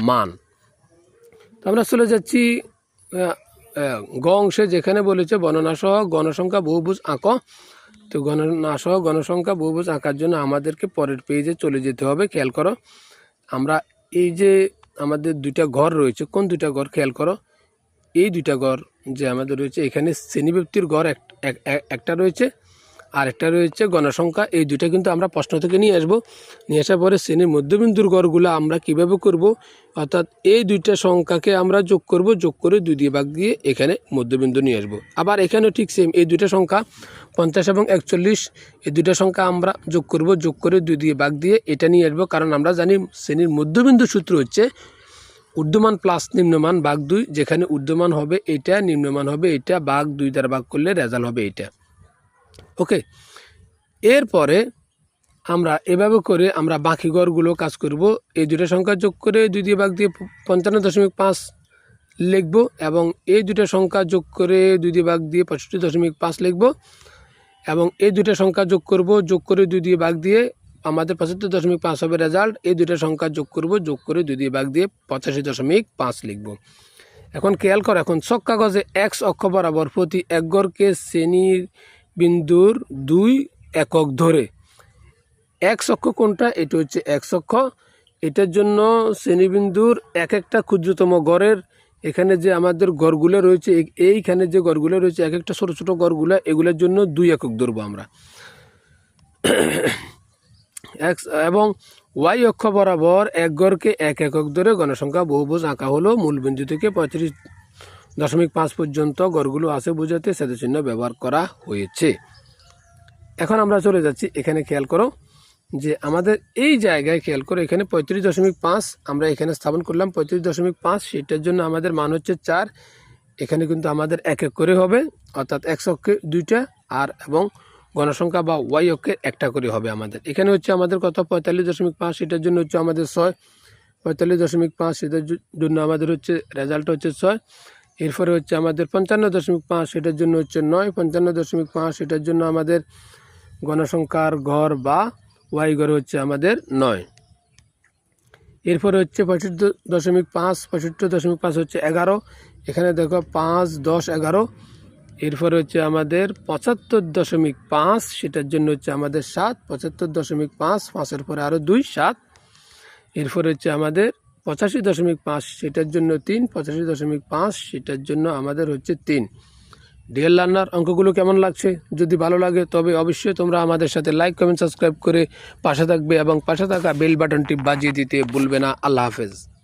মান। আমরা চলে যাচ্ছি গ অংশে যেখানে বলেছে বর্ণনা সহ গণসংখ্যা বহুভুজ আঁক। তো গণনা সহ গণসংখ্যা বহুভুজ আঁকার জন্য আমাদেরকে পরের পেজে চলে যেতে হবে, খেয়াল করো। আমরা এই যে আমাদের দুইটা ঘর রয়েছে, কোন দুইটা ঘর খেয়াল করো? এই দুইটা ঘর যে আমাদের রয়েছে, এখানে শ্রেণীব্যক্তির ঘর এক- এক- এক- একটা রয়েছে আর একটা রয়েছে গণসংখ্যা। এই দুইটা কিন্তু আমরা প্রশ্ন থেকে নিয়ে আসব। নিয়ে আসার পরে শ্রেণির মধ্যবিন্দুর গড়গুলো আমরা কীভাবে করব? অর্থাৎ এই দুইটা সংখ্যাকে আমরা যোগ করব, যোগ করে দুই দিয়ে ভাগ দিয়ে এখানে মধ্যবিন্দু নিয়ে আসব। আবার এখানেও ঠিক সেম এই দুইটা সংখ্যা, পঞ্চাশ এবং একচল্লিশ, এই দুইটা সংখ্যা আমরা যোগ করব, যোগ করে দুই দিয়ে ভাগ দিয়ে এটা নিয়ে আসব। কারণ আমরা জানি শ্রেণির মধ্যবিন্দু সূত্র হচ্ছে ঊর্ধ্বমান প্লাস নিম্নমান বাঘ দুই, যেখানে ঊর্ধ্বমান হবে এটা, নিম্নমান হবে এটা বাঘ দুই দ্বারা ভাগ করলে রেজাল্ট হবে এটা। ওকে? এরপরে আমরা এভাবে করে আমরা বাকি গড়গুলো কাজ করব। এই দুটো সংখ্যা যোগ করে দুই দিয়ে ভাগ দিয়ে পঞ্চান্ন দশমিক পাঁচ লিখব এবং এই দুটো সংখ্যা যোগ করে দুই দিয়ে ভাগ দিয়ে পঁয়ষট্টি দশমিক পাঁচ লিখব এবং এই দুটো সংখ্যা যোগ করব, যোগ করে দুই দিয়ে ভাগ দিয়ে আমাদের পঁচাত্তর দশমিক পাঁচ হবে রেজাল্ট এই দুটো সংখ্যা যোগ করব, যোগ করে দুই দিয়ে ভাগ দিয়ে পঁচাশি দশমিক পাঁচ লিখব। এখন খেয়াল কর, এখন ছক কাগজে এক্স অক্ষ বরাবর প্রতি এক গড়কে শ্রেণির বিন্দুর দুই একক ধরে। এক অক্ষ কোনটা? এটা হচ্ছে এক অক্ষ। এটার জন্য শ্রেণীবিন্দুর এক একটা ক্ষুদ্রতম গড়ের এখানে যে আমাদের গড়গুলো রয়েছে, এই- এইখানে যে গড়গুলো রয়েছে, এক একটা ছোটো ছোটো গড়গুলো, এগুলোর জন্য দুই একক ধরবো আমরা। এক এবং ওয়াই অক্ষ বরাবর এক গড়কে এক একক ধরে গণসংখ্যা বহুভুজ আঁকা হলো। মূলবিন্দু থেকে পঁয়ত্রিশ দশমিক পাঁচ পর্যন্ত গড়গুলো আছে বোঝাতে চিহ্ন ব্যবহার করা হয়েছে। এখন আমরা চলে যাচ্ছি, এখানে খেয়াল করো যে আমাদের এই জায়গায় খেয়াল করো, এখানে পঁয়ত্রিশ দশমিক পাঁচ আমরা এখানে স্থাপন করলাম। পঁয়ত্রিশ দশমিক পাঁচ, সেটার জন্য আমাদের মান হচ্ছে চার। এখানে কিন্তু আমাদের এক এক করে হবে, অর্থাৎ এক অক্ষে দুইটা আর এবং গণসংখ্যা বা ওয়াই অক্ষে একটা করে হবে আমাদের। এখানে হচ্ছে আমাদের কত? পঁয়তাল্লিশ দশমিক পাঁচ, সেটার জন্য হচ্ছে আমাদের ছয়। পঁয়তাল্লিশ দশমিক পাঁচ, সেটার জন্য আমাদের হচ্ছে রেজাল্ট হচ্ছে ছয়। এরপরে হচ্ছে আমাদের পঞ্চান্ন দশমিক পাঁচ, সেটার জন্য হচ্ছে নয়, পঞ্চান্ন দশমিক পাঁচ, সেটার জন্য আমাদের গণসংখ্যার ঘর বা ওয়াই ঘর হচ্ছে আমাদের নয়। এরপরে হচ্ছে পঁয়ষট্টি দশমিক পাঁচ, পঁয়ষট্টি দশমিক পাঁচ হচ্ছে এগারো। এখানে দেখো পাঁচ, দশ, এগারো। এরপরে হচ্ছে আমাদের পঁচাত্তর দশমিক পাঁচ, সেটার জন্য হচ্ছে আমাদের সাত, পঁচাত্তর দশমিক পাঁচ, পাঁচের পরে আরও দুই, সাত। এরপরে হচ্ছে আমাদের পঁচাশি দশমিক পাঁচ সেটার জন্য তিন, পঁচাশি দশমিক পাঁচ সেটার জন্য আমাদের হচ্ছে তিন। ডিএল রান্নার অঙ্কগুলো কেমন লাগছে? যদি ভালো লাগে, তবে অবশ্যই তোমরা আমাদের সাথে লাইক কমেন্ট সাবস্ক্রাইব করে পাশে থাকবে এবং পাশে থাকা বেল বাটনটি বাজিয়ে দিতে ভুলবে না। আল্লাহ হাফেজ।